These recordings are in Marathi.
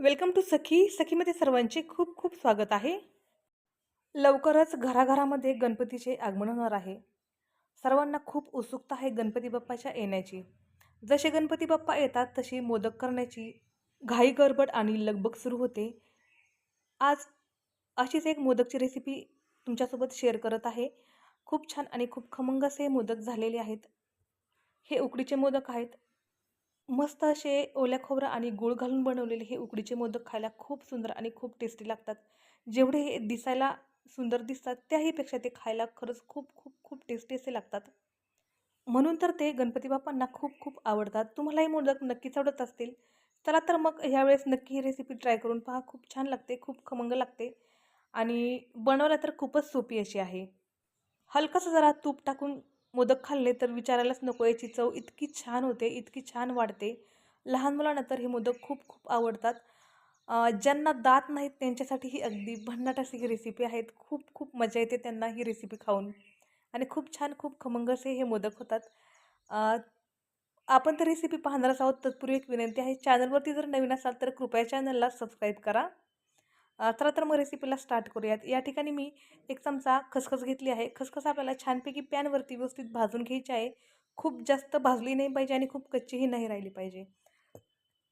वेलकम टू सखी. सखीमध्ये सर्वांचे खूप खूप स्वागत आहे. लवकरच घराघरामध्ये गणपतीचे आगमन होणार आहे. सर्वांना खूप उत्सुकता आहे गणपती बाप्पाच्या येण्याची. जसे गणपती बाप्पा येतात तशी मोदक करण्याची घाई गडबड आणि लगबग सुरू होते. आज अशीच एक मोदकची रेसिपी तुमच्यासोबत शेअर करत आहे. खूप छान आणि खूप खमंग असे मोदक झालेले आहेत. हे उकडीचे मोदक आहेत. मस्त असे ओल्या खोबरं आणि गूळ घालून बनवलेले हे उकडीचे मोदक खायला खूप सुंदर आणि खूप टेस्टी लागतात. जेवढे हे दिसायला सुंदर दिसतात त्याहीपेक्षा ते खायला खरंच खूप खूप खूप टेस्टी असे लागतात. म्हणून तर ते गणपती बाप्पांना खूप खूप आवडतात. तुम्हालाही मोदक नक्कीच आवडत असतील. चला तर मग ह्यावेळेस नक्की ही रेसिपी ट्राय करून पहा. खूप छान लागते खूप खमंग लागते. आणि बनवायला तर खूपच सोपी अशी आहे. हलकंसं जरा तूप टाकून मोदक खाल्ले तर विचारायलाच नको याची चव इतकी छान होते इतकी छान वाढते. लहान मुलांना तर हे मोदक खूप खूप आवडतात. ज्यांना दात नाहीत त्यांच्यासाठी ही अगदी भन्नाट अशी ही रेसिपी आहेत. खूप खूप मजा येते त्यांना ही रेसिपी खाऊन. आणि खूप छान खूप खमंग असे हे मोदक होतात. आपण तर रेसिपी पाहणारच आहोत. तत्पूर्वी एक विनंती आहे. चॅनलवरती जर नवीन असाल तर कृपया चॅनलला सबस्क्राईब करा. चला तर मग रेसिपीला स्टार्ट करूयात. या ठिकाणी मी एक चमचा खसखस घेतली आहे. खसखस आपल्याला छानपैकी पॅनवरती व्यवस्थित भाजून घ्यायची आहे. खूप जास्त भाजली नाही पाहिजे आणि खूप कच्चीही नाही राहिली पाहिजे.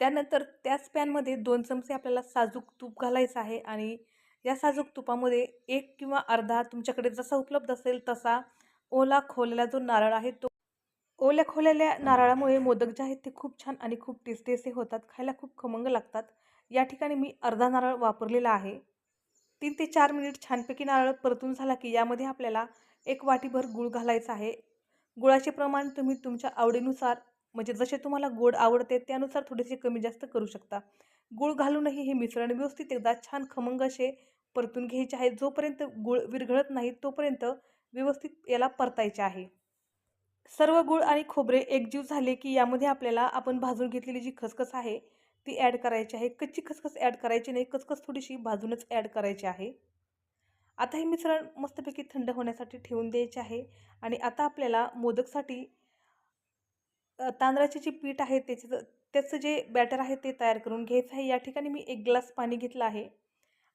त्यानंतर त्याच पॅनमध्ये दोन चमचे आपल्याला साजूक तूप घालायचं आहे आणि या साजूक तुपामध्ये एक किंवा अर्धा तुमच्याकडे जसा उपलब्ध असेल तसा ओला खोलेला जो नारळ आहे तो ओल्या खोलेल्या नारळामुळे मोदक जे आहेत ते खूप छान आणि खूप टेस्टी असे होतात. खायला खूप खमंग लागतात. या ठिकाणी मी अर्धा नारळ वापरलेला आहे. तीन ते चार मिनिट छानपैकी नारळ परतून झाला की यामध्ये आपल्याला एक वाटीभर गूळ घालायचा आहे. गुळाचे प्रमाण तुम्ही तुमच्या आवडीनुसार म्हणजे जसे तुम्हाला गोड आवडते त्यानुसार थोडेसे कमी जास्त करू शकता. गूळ घालूनही हे मिश्रण व्यवस्थित एकदा छान खमंग असे परतून घ्यायचे आहे. जोपर्यंत गूळ विरघळत नाही तोपर्यंत व्यवस्थित याला परतायचे आहे. सर्व गूळ आणि खोबरे एकजीव झाले की यामध्ये आपल्याला आपण भाजून घेतलेली जी खसखस आहे ती ॲड करायची आहे. कच्ची खसखस ॲड करायची नाही. खसखस थोडीशी भाजूनच ॲड करायची आहे. आता हे मिश्रण मस्तपैकी थंड होण्यासाठी ठेवून द्यायचे आहे आणि आता आपल्याला मोदकसाठी तांदळाचे जे पीठ आहे त्याचं त्याचं जे बॅटर आहे ते तयार करून घ्यायचं आहे. या ठिकाणी मी एक ग्लास पाणी घेतलं आहे.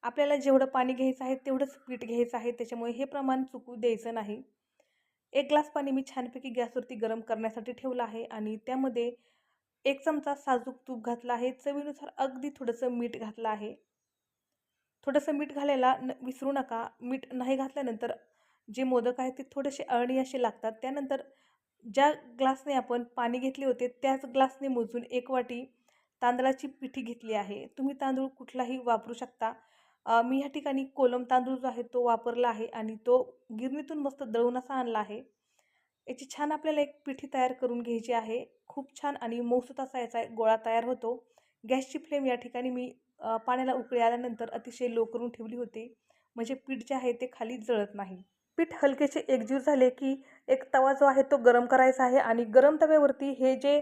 आपल्याला जेवढं पाणी घ्यायचं आहे तेवढंच पीठ घ्यायचं आहे. त्याच्यामुळे हे प्रमाण चुकू द्यायचं नाही. एक ग्लास पाणी मी छानपैकी गॅसवरती गरम करण्यासाठी ठेवलं आहे आणि त्यामध्ये एक चमचा साजूक तूप घातला आहे. चवीनुसार अगदी थोडंसं मीठ घातलं आहे. थोडंसं मीठ घालायला न विसरू नका. मीठ नाही घातल्यानंतर जे मोदक आहेत ते थोडेसे अळणी असे लागतात. त्यानंतर ज्या ग्लासने आपण पाणी घेतले होते त्याच ग्लासने मोजून एक वाटी तांदळाची पिठी घेतली आहे. तुम्ही तांदूळ कुठलाही वापरू शकता. मी ह्या ठिकाणी कोलम तांदूळ जो आहे तो वापरला आहे आणि तो गिरणीतून मस्त दळून असा आणला आहे. याची छान आपल्याला एक पिठी तयार करून घ्यायची आहे. खूप छान आणि मौसूत असा याचा गोळा तयार होतो. गॅसची फ्लेम या ठिकाणी मी पाण्याला उकळी आल्यानंतर अतिशय लो करून ठेवली होती. म्हणजे पीठ जे आहे ते खाली जळत नाही. पीठ हलकेचे एकजीव झाले की एक तवा जो आहे तो गरम करायचा आहे आणि गरम तव्यावरती हे जे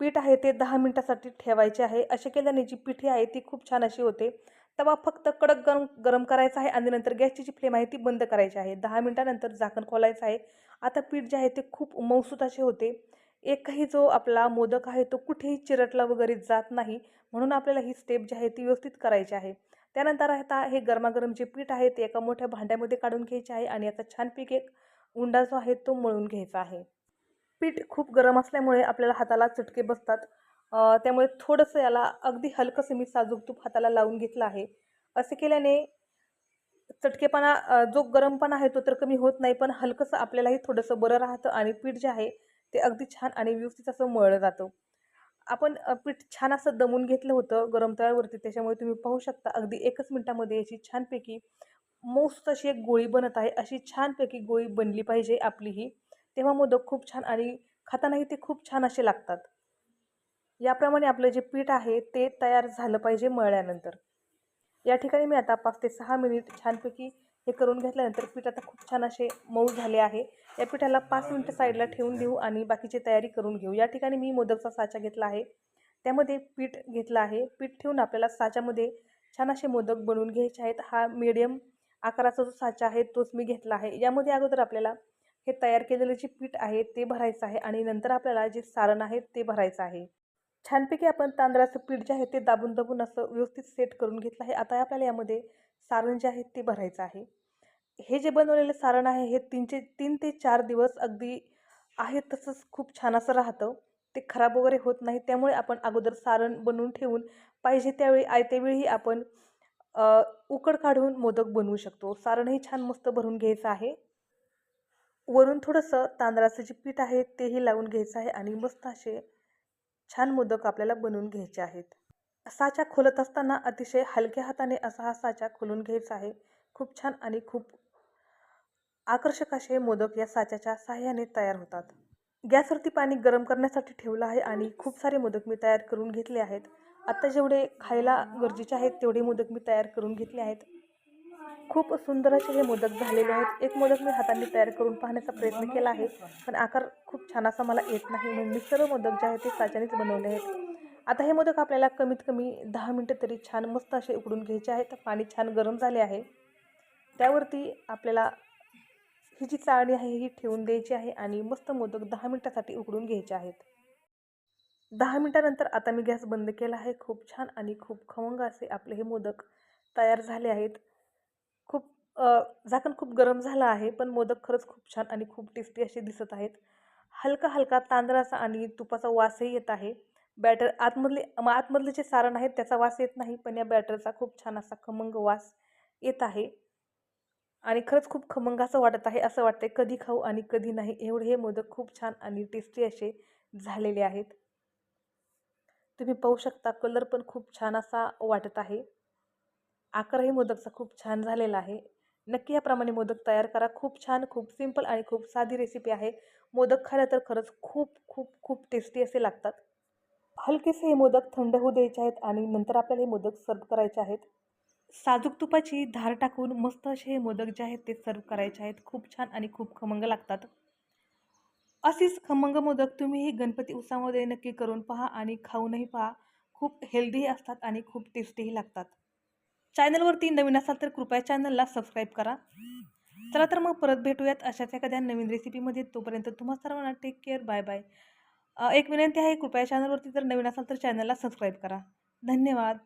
पीठ आहे ते दहा मिनटासाठी ठेवायचे आहे. असे केल्याने जी पिठी आहे ती खूप छान अशी होते. तवा फक्त कडक गरम गरम करायचा आहे आणि नंतर गॅसची जी फ्लेम आहे ती बंद करायची आहे. दहा मिनटानंतर झाकण खोलायचं आहे. आता पीठ जे आहे ते खूप मौसूत असे होते. एकही जो आपला मोदक आहे तो कुठेही चिरटला वगैरे जात नाही. म्हणून आपल्याला ही स्टेप जी आहे ती व्यवस्थित करायची आहे. त्यानंतर आता हे गरमागरम जे पीठ आहे ते एका मोठ्या भांड्यामध्ये काढून घ्यायचे आहे आणि याचा छानपैकी एक उंडा जो आहे तो मळून घ्यायचा आहे. पीठ खूप गरम असल्यामुळे आपल्याला हाताला चटके बसतात. त्यामुळे थोडंसं याला अगदी हलकंसं मी साजूक तूप हाताला लावून घेतलं आहे. असे केल्याने चटकेपणा जो गरमपणा आहे तो तर कमी होत नाही पण हलकंसं आपल्यालाही थोडंसं बरं राहतं आणि पीठ जे आहे ते अगदी छान आणि व्यवस्थित असं मळलं जातं. आपण पीठ छान असं दमून घेतलं होतं गरम तव्यावरती त्याच्यामुळे तुम्ही पाहू शकता अगदी एकच मिनटामध्ये याची छानपैकी मस्त अशी एक गोळी बनत आहे अशी छानपैकी गोळी बनली पाहिजे आपली ही तेव्हा मोदक खूप छान आणि खातानाही ते खूप छान असे लागतात. याप्रमाणे आपलं जे पीठ आहे ते तयार झालं पाहिजे मळल्यानंतर. या ठिकाणी मी आता पाच ते सहा मिनिट छानपैकी हे करून घेतल्यानंतर पीठ आता खूप छान असे मऊ झाले आहे. या पिठाला पाच मिनटं साईडला ठेवून देऊ आणि बाकीची तयारी करून घेऊ. या ठिकाणी मी मोदकचा साचा घेतला आहे. त्यामध्ये पीठ घेतलं आहे. पीठ ठेवून आपल्याला साच्यामध्ये छान असे मोदक बनवून घ्यायचे आहेत. हा मीडियम आकाराचा जो साचा आहे तोच मी घेतला आहे. यामध्ये अगोदर आपल्याला हे तयार केलेलं जे पीठ आहे ते भरायचं आहे आणि नंतर आपल्याला जे सारण आहे ते भरायचं आहे. छानपैकी आपण तांदळाचं पीठ जे आहे ते दाबून दाबून असं व्यवस्थित सेट करून घेतलं आहे. आता आपल्याला यामध्ये सारण जे आहे ते भरायचं आहे. हे जे बनवलेलं सारण आहे हे तीनचे तीन ते चार दिवस अगदी आहे तसंच खूप छान असं राहतं. ते खराब वगैरे होत नाही. त्यामुळे आपण अगोदर सारण बनवून ठेवून पाहिजे त्यावेळी आयत्यावेळी आपण उकड काढून मोदक बनवू शकतो. सारणही छान मस्त भरून घ्यायचं आहे. वरून थोडंसं तांदळाचं जे पीठ आहे तेही लावून घ्यायचं आहे आणि मस्त असे छान मोदक आपल्याला बनवून घ्यायचे आहेत. साचा खोलत असताना अतिशय हलक्या हाताने असा हा साचा खोलून घ्यायचा आहे. खूप छान आणि खूप आकर्षक असे मोदक या साच्याच्या साह्याने तयार होतात. गॅसवरती पाणी गरम करण्यासाठी ठेवलं आहे आणि खूप सारे मोदक मी तयार करून घेतले आहेत. आत्ता जेवढे खायला गरजेचे आहेत तेवढे मोदक मी तयार करून घेतले आहेत. खूप सुंदर असे हे मोदक झालेले आहेत. एक मोदक मी हाताने तयार करून पाहण्याचा प्रयत्न केला आहे पण आकार खूप छान असा मला येत नाही म्हणून मी सर्व मोदक जे आहेत ते साच्यानेच बनवले आहेत. आता हे मोदक आपल्याला कमीत कमी दहा मिनटं तरी छान मस्त असे उकडून घ्यायचे आहेत. पाणी छान गरम झाले आहे. त्यावरती आपल्याला ही जी चाळणी आहे ही ठेवून द्यायची आहे आणि मस्त मोदक दहा मिनटासाठी उकडून घ्यायचे आहेत. दहा मिनटानंतर आता मी गॅस बंद केला आहे. खूप छान आणि खूप खमंग असे आपले हे मोदक तयार झाले आहेत. खूप झाकण खूप गरम झालं आहे पण मोदक खरंच खूप छान आणि खूप टेस्टी असे दिसत आहेत. हलका हलका तांदळाचा आणि तुपाचा वासही येत आहे. बॅटर आतमधले आतमधले जे सारण आहे त्याचा वास येत नाही पण या बॅटरचा खूप छान असा खमंग वास येत आहे. आणि खरंच खूप खमंगाचं असं वाटत आहे असं वाटतंय कधी खाऊ आणि कधी नाही एवढे हे मोदक खूप छान आणि टेस्टी असे झालेले आहेत. तुम्ही पाहू शकता कलर पण खूप छान असा वाटत आहे. आकारही मोदकचा खूप छान झालेला आहे. नक्की याप्रमाणे मोदक तयार करा. खूप छान खूप सिंपल आणि खूप साधी रेसिपी आहे. मोदक खायला तर खरंच खूप खूप खूप टेस्टी असे लागतात. हलकेसे हे मोदक थंड होऊ द्यायचे आहेत आणि नंतर आपल्याला हे मोदक सर्व करायचे आहेत. साजूक तुपाची धार टाकून मस्त असे हे मोदक जे आहेत ते सर्व करायचे आहेत. खूप छान आणि खूप खमंग लागतात. असेच खमंग मोदक तुम्हीही गणपती उत्सवामध्ये नक्की करून पहा आणि खाऊनही पहा. खूप हेल्दीही असतात आणि खूप टेस्टीही लागतात. चॅनलवरती नवीन असाल तर कृपया चॅनलला सबस्क्राईब करा. चला तर मग परत भेटूयात अशाच एखाद्या नवीन रेसिपीमध्ये. तोपर्यंत तुम्हा सर्वांना टेक केअर बाय बाय एक विनंती आहे कृपया चॅनलवरती जर नवीन असाल तर चॅनलला सबस्क्राईब करा. धन्यवाद.